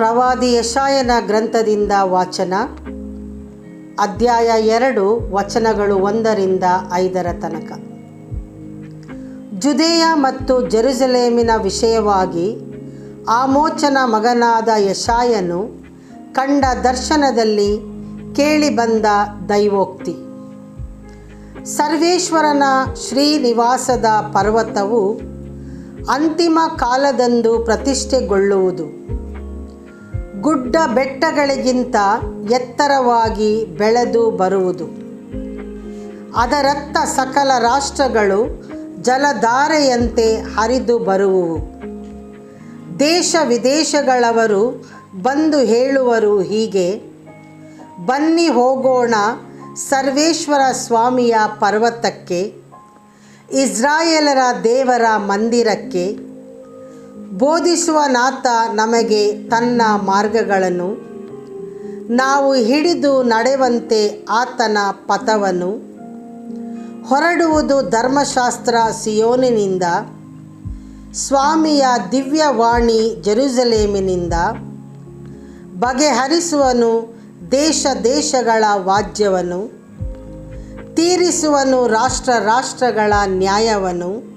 ಪ್ರವಾದಿ ಯಶಾಯನ ಗ್ರಂಥದಿಂದ ವಾಚನ. ಅಧ್ಯಾಯ ಎರಡು, ವಚನಗಳು ಒಂದರಿಂದ ಐದರ ತನಕ. ಜುದೇಯ ಮತ್ತು ಜೆರುಸಲೇಮಿನ ವಿಷಯವಾಗಿ ಆಮೋಚನ ಮಗನಾದ ಯಶಾಯನು ಕಂಡ ದರ್ಶನದಲ್ಲಿ ಕೇಳಿಬಂದ ದೈವೋಕ್ತಿ. ಸರ್ವೇಶ್ವರನ ಶ್ರೀನಿವಾಸದ ಪರ್ವತವು ಅಂತಿಮ ಕಾಲದಂದು ಪ್ರತಿಷ್ಠೆಗೊಳ್ಳುವುದು. ಗುಡ್ಡ ಬೆಟ್ಟಗಳಿಗಿಂತ ಎತ್ತರವಾಗಿ ಬೆಳೆದು ಬರುವುದು. ಅದರತ್ತ ಸಕಲ ರಾಷ್ಟ್ರಗಳು ಜಲಧಾರೆಯಂತೆ ಹರಿದು ಬರುವುವು. ದೇಶ ವಿದೇಶಗಳವರು ಬಂದು ಹೇಳುವರು ಹೀಗೆ, ಬನ್ನಿ ಹೋಗೋಣ ಸರ್ವೇಶ್ವರ ಸ್ವಾಮಿಯ ಪರ್ವತಕ್ಕೆ, ಇಸ್ರಾಯೇಲರ ದೇವರ ಮಂದಿರಕ್ಕೆ ಬೋಧಿಸುವ ನಾಥ ನಮಗೆ ತನ್ನ ಮಾರ್ಗಗಳನ್ನು. ನಾವು ಹಿಡಿದು ನಡೆವಂತೆ ಆತನ ಪಥವನ್ನು. ಹೊರಡುವುದು ಧರ್ಮಶಾಸ್ತ್ರ ಸಿಯೋನಿನಿಂದ. ಸ್ವಾಮಿಯ ದಿವ್ಯವಾಣಿ ಜೆರುಸಲೇಮಿನಿಂದ. ಬಗೆಹರಿಸುವನು ದೇಶ ದೇಶಗಳ ವಾಜ್ಯವನ್ನು. ತೀರಿಸುವನು ರಾಷ್ಟ್ರ ರಾಷ್ಟ್ರಗಳ ನ್ಯಾಯವನ್ನು.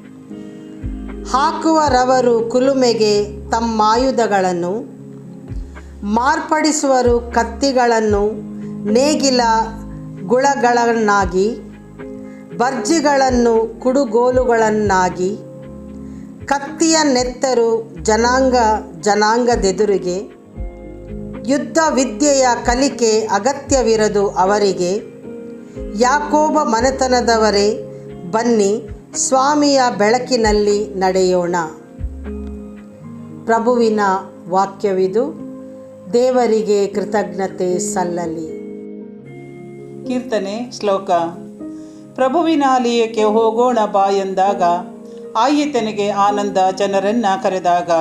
ಹಾಕುವರವರು ಕುಲುಮೆಗೆ ತಮ್ಮಾಯುಧಗಳನ್ನು, ಮಾರ್ಪಡಿಸುವರು ಕತ್ತಿಗಳನ್ನು, ನೇಗಿಲ ಗುಳಗಳನ್ನಾಗಿ, ಬರ್ಜಿಗಳನ್ನು ಕುಡುಗೋಲುಗಳನ್ನಾಗಿ, ಕತ್ತಿಯ ನೆತ್ತರು ಜನಾಂಗ ಜನಾಂಗದೆದುರಿಗೆ, ಯುದ್ಧ ವಿದ್ಯೆಯ ಕಲಿಕೆ ಅಗತ್ಯವಿರದು ಅವರಿಗೆ, ಯಾಕೋಬ ಮನೆತನದವರೇ ಬನ್ನಿ ಸ್ವಾಮಿಯ ಬೆಳಕಿನಲ್ಲಿ ನಡೆಯೋಣ. ಪ್ರಭುವಿನ ವಾಕ್ಯವಿದು, ದೇವರಿಗೆ ಕೃತಜ್ಞತೆ ಸಲ್ಲಲಿ. ಕೀರ್ತನೆ ಶ್ಲೋಕ. ಪ್ರಭುವಿನ ಆಲಯಕ್ಕೆ ಹೋಗೋಣ ಬಾ ಎಂದಾಗ, ಆಯಿತನಿಗೆ ಆನಂದ ಜನರನ್ನ ಕರೆದಾಗ.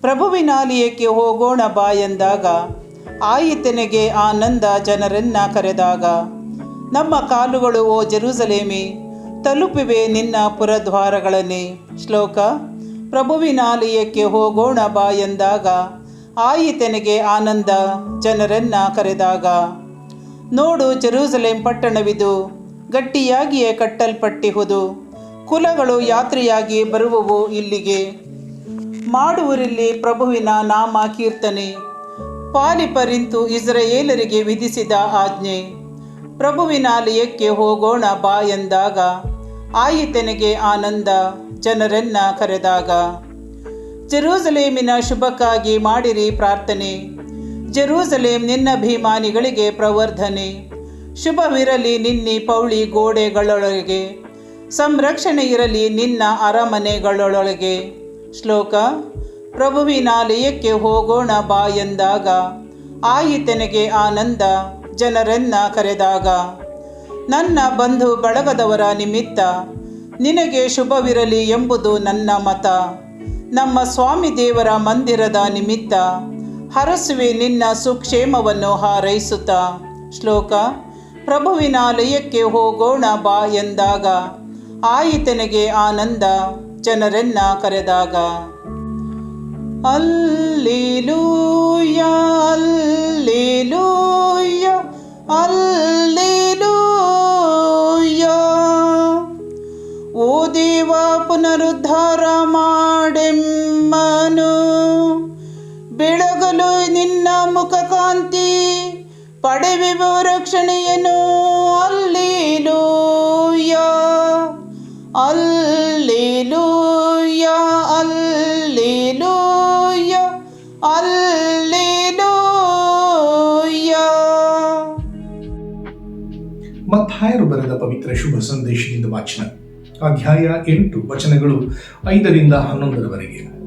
ಪ್ರಭುವಿನ ಆಲಯಕ್ಕೆ ಹೋಗೋಣ ಬಾ ಎಂದಾಗ, ಆಯಿತನಿಗೆ ಆನಂದ ಜನರನ್ನ ಕರೆದಾಗ. ನಮ್ಮ ಕಾಲುಗಳು, ಓ ಜೆರೂಸಲೇಮಿ ತಲುಪಿವೆ ನಿನ್ನ ಪುರದ್ವಾರಗಳನ್ನೇ. ಶ್ಲೋಕ, ಪ್ರಭುವಿನ ಆಲಯಕ್ಕೆ ಹೋಗೋಣ ಬಾ ಎಂದಾಗ ಆಯಿತನಿಗೆ ಆನಂದ, ಜನರನ್ನ ಕರೆದಾಗ, ನೋಡು ಜೆರೂಸಲೇಂ ಪಟ್ಟಣವಿದು, ಗಟ್ಟಿಯಾಗಿಯೇ ಕಟ್ಟಲ್ಪಟ್ಟಿಹುದು, ಕುಲಗಳು ಯಾತ್ರೆಯಾಗಿ ಬರುವವು ಇಲ್ಲಿಗೆ. ಮಾಡುವರಿಲ್ಲಿ ಪ್ರಭುವಿನ ನಾಮ ಕೀರ್ತನೆ, ಪಾಲಿಪರಿಂತು ಇಸ್ರಯೇಲರಿಗೆ ವಿಧಿಸಿದ ಆಜ್ಞೆ. ಪ್ರಭುವಿನಾಲಯಕ್ಕೆ ಹೋಗೋಣ ಬಾ ಎಂದಾಗ ಆಯಿತನಿಗೆ ಆನಂದ ಜನರನ್ನ ಕರೆದಾಗ, ಜೆರೂಸಲೇಮಿನ ಶುಭಕ್ಕಾಗಿ ಮಾಡಿರಿ ಪ್ರಾರ್ಥನೆ. ಜೆರೂಸಲೇಮ್ ನಿನ್ನ ಅಭಿಮಾನಿಗಳಿಗೆ ಪ್ರವರ್ಧನೆ. ಶುಭವಿರಲಿ ನಿನ್ನಿ ಪೌಳಿ ಗೋಡೆಗಳೊಳಗೆ. ಸಂರಕ್ಷಣೆ ಇರಲಿ ನಿನ್ನ ಅರಮನೆಗಳೊಳಗೆ. ಶ್ಲೋಕ, ಪ್ರಭುವಿನಾಲಯಕ್ಕೆ ಹೋಗೋಣ ಬಾ ಎಂದಾಗ, ಆಯಿತನಿಗೆ ಆನಂದ ಜನರನ್ನ ಕರೆದಾಗ ನನ್ನ ಬಂಧು ಬಳಗದವರ ನಿಮಿತ್ತ ನಿನಗೆ ಶುಭವಿರಲಿ ಎಂಬುದು ನನ್ನ ಮತ. ನಮ್ಮ ಸ್ವಾಮಿ ದೇವರ ಮಂದಿರದ ನಿಮಿತ್ತ ಹರಸುವೆ ನಿನ್ನ ಸುಕ್ಷೇಮವನ್ನು ಹಾರೈಸುತ್ತಾ. ಶ್ಲೋಕ, ಪ್ರಭುವಿನ ಲಯಕ್ಕೆ ಹೋಗೋಣ ಬಾ ಎಂದಾಗ ಆಯಿತನಿಗೆ ಆನಂದ, ಜನರೆನ್ನ ಕರೆದಾಗ ಅಲ್ಲಿಲೂಯ ಅಲ್ಲಿಲೂಯ ಅಲ್ಲಿಲೂಯ ಪುನರುದ್ಧಾರ ಮಾಡೆಮ್ಮನು ಬೆಳಗಲು ನಿನ್ನ ಮುಖಕಾಂತಿ ಪಡೆವೆವು ರಕ್ಷಣೆಯನ್ನು ಅಲ್ಲಿಲೂಯ ಅಲ್ಲಿಲೂಯ ಅಲ್ಲಿಲೂಯ ಅಲ್ಲಿಲೂಯ. ಮತ್ತಾಯರು ಬರೆದ ಪವಿತ್ರ ಶುಭ ಸಂದೇಶದಿಂದ ವಾಚನ ಅಧ್ಯಾಯ ಎಂಟು, ವಚನಗಳು ಐದರಿಂದ ಹನ್ನೊಂದರವರೆಗೆ.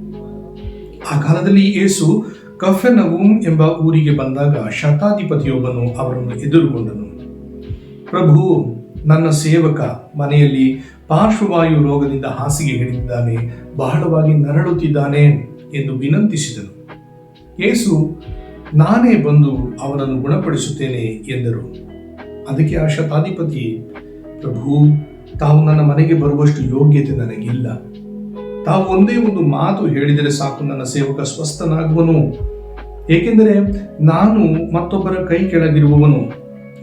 ಆ ಕಾಲದಲ್ಲಿ ಯೇಸು ಕಫೆನವೂಮ್ ಎಂಬ ಊರಿಗೆ ಬಂದಾಗ ಶತಾಧಿಪತಿಯೊಬ್ಬನು ಅವರನ್ನು ಎದುರುಗೊಂಡನು. ಪ್ರಭು, ನನ್ನ ಸೇವಕ ಮನೆಯಲ್ಲಿ ಪಾರ್ಶ್ವವಾಯು ರೋಗದಿಂದ ಹಾಸಿಗೆ ಹಿಡಿದಿದ್ದಾನೆ, ಬಹಳವಾಗಿ ನರಳುತ್ತಿದ್ದಾನೆ ಎಂದು ವಿನಂತಿಸಿದನು. ಯೇಸು, ನಾನೇ ಬಂದು ಅವನನ್ನು ಗುಣಪಡಿಸುತ್ತೇನೆ ಎಂದರು. ಅದಕ್ಕೆ ಆ ಶತಾಧಿಪತಿ, ಪ್ರಭು ತಾವು ನನ್ನ ಮನೆಗೆ ಬರುವಷ್ಟು ಯೋಗ್ಯತೆ ನನಗಿಲ್ಲ. ತಾವು ಒಂದೇ ಒಂದು ಮಾತು ಹೇಳಿದರೆ ಸಾಕು, ನನ್ನ ಸೇವಕ ಸ್ವಸ್ಥನಾಗುವನು. ಏಕೆಂದರೆ ನಾನು ಮತ್ತೊಬ್ಬರ ಕೈ ಕೆಳಗಿರುವವನು.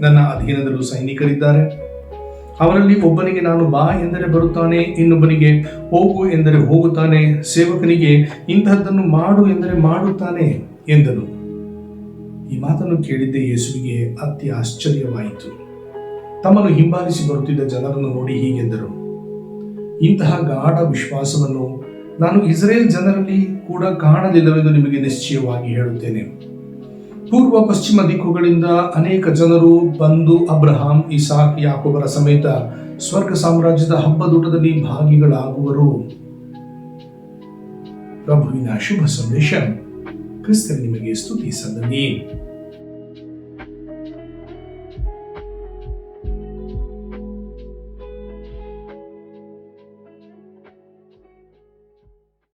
ನನ್ನ ಅಧೀನದಲ್ಲೂ ಸೈನಿಕರಿದ್ದಾರೆ. ಅವರಲ್ಲಿ ಒಬ್ಬನಿಗೆ ನಾನು ಬಾ ಎಂದರೆ ಬರುತ್ತಾನೆ, ಇನ್ನೊಬ್ಬನಿಗೆ ಹೋಗು ಎಂದರೆ ಹೋಗುತ್ತಾನೆ. ಸೇವಕನಿಗೆ ಇಂತಹದ್ದನ್ನು ಮಾಡು ಎಂದರೆ ಮಾಡುತ್ತಾನೆ ಎಂದನು. ಈ ಮಾತನ್ನು ಕೇಳಿದ್ದೇ ಯೇಸುವಿಗೆ ಅತಿ ಆಶ್ಚರ್ಯವಾಯಿತು ತಮ್ಮನ್ನು ಹಿಂಬಾಲಿಸಿ ಬರುತ್ತಿದ್ದ ಜನರನ್ನು ನೋಡಿ ಹೀಗೆಂದರು. ಇಂತಹ ಗಾಢ ವಿಶ್ವಾಸವನ್ನು ನಾನು ಇಸ್ರೇಲ್ ಜನರಲ್ಲಿ ಕೂಡ ಕಾಣಲಿಲ್ಲವೆಂದು ನಿಮಗೆ ನಿಶ್ಚಯವಾಗಿ ಹೇಳುತ್ತೇನೆ. ಪೂರ್ವ ಪಶ್ಚಿಮ ದಿಕ್ಕುಗಳಿಂದ ಅನೇಕ ಜನರು ಬಂದು ಅಬ್ರಹಾಂ, ಇಸಾಕ್, ಯಾಕೋಬರ ಸಮೇತ ಸ್ವರ್ಗ ಸಾಮ್ರಾಜ್ಯದ ಹಬ್ಬದೂಟದಲ್ಲಿ ಭಾಗಿಗಳಾಗುವರು. ಪ್ರಭುವಿನ ಶುಭ ಸಂದೇಶ. ಕ್ರಿಸ್ತನ್, ನಿಮಗೆ ಸ್ತುತಿ ಸಲ್ಲಲಿ